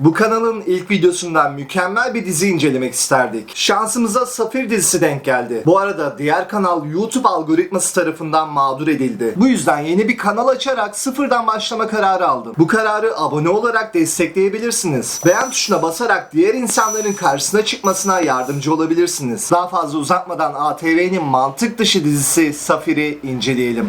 Bu kanalın ilk videosundan mükemmel bir dizi incelemek isterdik. Şansımıza Safir dizisi denk geldi. Bu arada diğer kanal YouTube algoritması tarafından mağdur edildi. Bu yüzden yeni bir kanal açarak sıfırdan başlama kararı aldım. Bu kararı abone olarak destekleyebilirsiniz. Beğen tuşuna basarak diğer insanların karşısına çıkmasına yardımcı olabilirsiniz. Daha fazla uzatmadan ATV'nin mantık dışı dizisi Safir'i inceleyelim.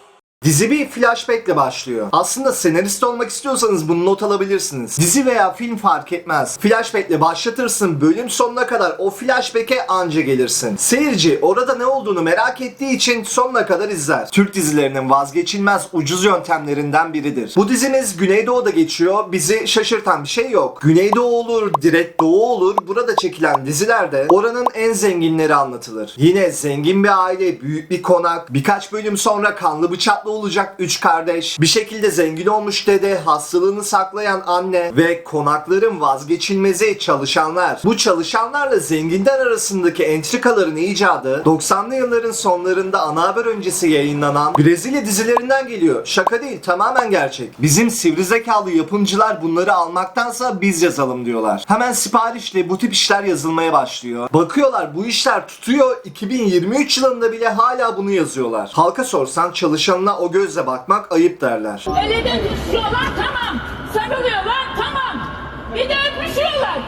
Dizi bir flashbackle başlıyor. Aslında senarist olmak istiyorsanız bunu not alabilirsiniz. Dizi veya film fark etmez. Flashbackle başlatırsın bölüm sonuna kadar o flashback'e anca gelirsin. Seyirci orada ne olduğunu merak ettiği için sonuna kadar izler. Türk dizilerinin vazgeçilmez ucuz yöntemlerinden biridir. Bu dizimiz Güneydoğu'da geçiyor. Bizi şaşırtan bir şey yok. Güneydoğu olur, direkt Doğu olur. Burada çekilen dizilerde oranın en zenginleri anlatılır. Yine zengin bir aile, büyük bir konak, birkaç bölüm sonra kanlı bıçaklı olacak üç kardeş, bir şekilde zengin olmuş dede, hastalığını saklayan anne ve konakların vazgeçilmezi çalışanlar. Bu çalışanlarla zenginler arasındaki entrikaların icadı 90'lı yılların sonlarında ana haber öncesi yayınlanan Brezilya dizilerinden geliyor. Şaka değil tamamen gerçek. Bizim sivri zekalı yapımcılar bunları almaktansa biz yazalım diyorlar. Hemen siparişle bu tip işler yazılmaya başlıyor. Bakıyorlar bu işler tutuyor 2023 yılında bile hala bunu yazıyorlar. Halka sorsan çalışanına o gözle bakmak ayıp derler. Ele de düşüyorlar tamam. Sarılıyorlar tamam. Bir de öpüşüyorlar.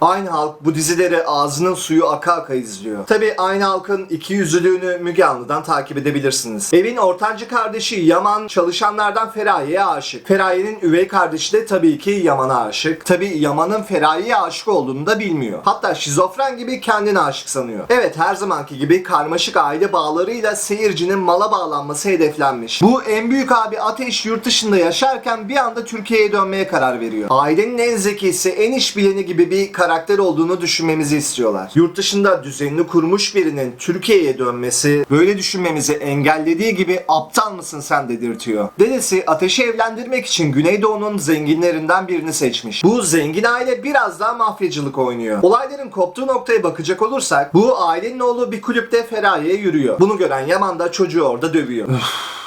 Aynı halk bu dizileri ağzının suyu aka aka izliyor. Tabi aynı halkın iki yüzlülüğünü Müge Anlı'dan takip edebilirsiniz. Evin ortancı kardeşi Yaman çalışanlardan Feraye'ye aşık. Feraye'nin üvey kardeşi de tabii ki Yaman'a aşık. Tabi Yaman'ın Feraye'ye aşık olduğunu da bilmiyor. Hatta şizofren gibi kendine aşık sanıyor. Evet her zamanki gibi karmaşık aile bağlarıyla seyircinin mala bağlanması hedeflenmiş. Bu en büyük abi Ateş yurt dışında yaşarken bir anda Türkiye'ye dönmeye karar veriyor. Ailenin en zekisi, en iş bileni gibi bir karakter olduğunu düşünmemizi istiyorlar. Yurt dışında düzenini kurmuş birinin Türkiye'ye dönmesi böyle düşünmemizi engellediği gibi aptal mısın sen dedirtiyor. Dedesi Ateş'i evlendirmek için Güneydoğu'nun zenginlerinden birini seçmiş. Bu zengin aile biraz daha mafyacılık oynuyor. Olayların koptuğu noktaya bakacak olursak bu ailenin oğlu bir kulüpte Feraye'ye yürüyor. Bunu gören Yaman da çocuğu orada dövüyor.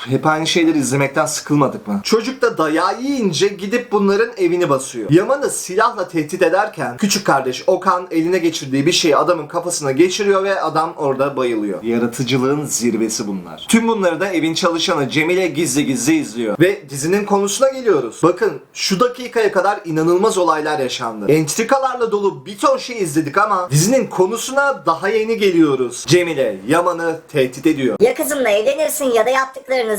Hep aynı şeyleri izlemekten sıkılmadık mı? Çocuk da dayağı yiyince gidip bunların evini basıyor. Yaman'ı silahla tehdit ederken küçük kardeş Okan eline geçirdiği bir şeyi adamın kafasına geçiriyor ve adam orada bayılıyor. Yaratıcılığın zirvesi bunlar. Tüm bunları da evin çalışanı Cemile gizli gizli izliyor. Ve dizinin konusuna geliyoruz. Bakın şu dakikaya kadar inanılmaz olaylar yaşandı. Entrikalarla dolu bir ton şey izledik ama dizinin konusuna daha yeni geliyoruz. Cemile Yaman'ı tehdit ediyor. Ya kızımla evlenirsin ya da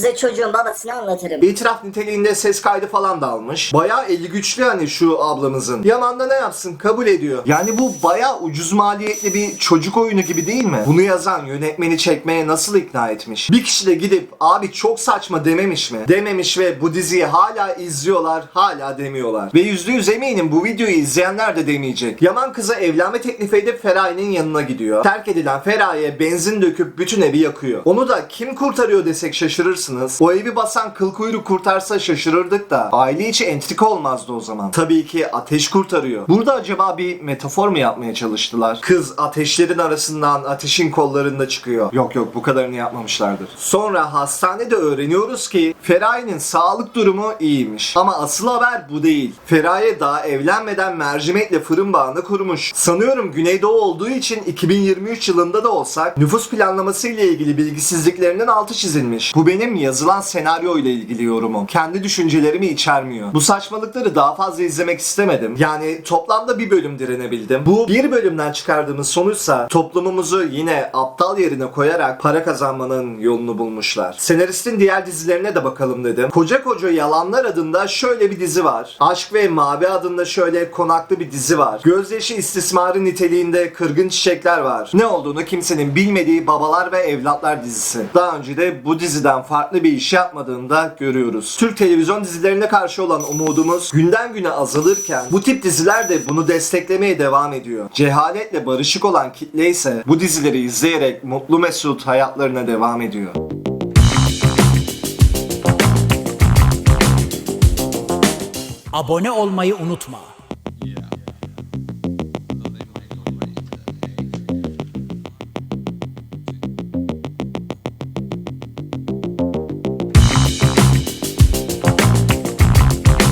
yaptıklarınızı çocuğun babasına anlatırım. İtiraf niteliğinde ses kaydı falan da almış. Bayağı eli güçlü hani şu ablamızın. Yaman da ne yapsın kabul ediyor. Yani bu bayağı ucuz maliyetli bir çocuk oyunu gibi değil mi? Bunu yazan yönetmeni çekmeye nasıl ikna etmiş? Bir kişi de gidip abi çok saçma dememiş mi? Dememiş ve bu diziyi hala izliyorlar, hala demiyorlar. Ve yüzde yüz eminim bu videoyu izleyenler de demeyecek. Yaman kıza evlenme teklif edip Feraye'nin yanına gidiyor. Terk edilen Feraye benzin döküp bütün evi yakıyor. Onu da kim kurtarıyor desek şaşırırsınız. O evi basan kıl kuyruk kurtarsa şaşırırdık da aile içi entrika olmazdı o zaman. Tabii ki ateş kurtarıyor. Burada acaba bir metafor mu yapmaya çalıştılar? Kız ateşlerin arasından ateşin kollarında çıkıyor. Yok yok bu kadarını yapmamışlardır. Sonra hastanede öğreniyoruz ki Feraye'nin sağlık durumu iyiymiş. Ama asıl haber bu değil. Feraye daha evlenmeden mercimekle fırın bağını kurmuş. Sanıyorum Güneydoğu olduğu için 2023 yılında da olsak nüfus planlaması ile ilgili bilgisizliklerinin altı çizilmiş. Bu benim yazılan senaryo ile ilgili yorumum. Kendi düşüncelerimi içermiyor. Bu saçmalıkları daha fazla izlemek istemedim. Yani toplamda bir bölüm direnebildim. Bu bir bölümden çıkardığımız sonuçsa toplumumuzu yine aptal yerine koyarak para kazanmanın yolunu bulmuşlar. Senaristin diğer dizilerine de bakalım dedim. Koca Koca Yalanlar adında şöyle bir dizi var. Aşk ve Mavi adında şöyle konaklı bir dizi var. Gözyaşı istismarı niteliğinde Kırgın Çiçekler var. Ne olduğunu kimsenin bilmediği Babalar ve Evlatlar dizisi. Daha önce de bu diziden farklı bir iş yapmadığını da görüyoruz. Türk televizyon dizilerine karşı olan umudumuz günden güne azalırken bu tip diziler de bunu desteklemeye devam ediyor. Cehaletle barışık olan kitle ise bu dizileri izleyerek mutlu mesut hayatlarına devam ediyor. Abone olmayı unutma.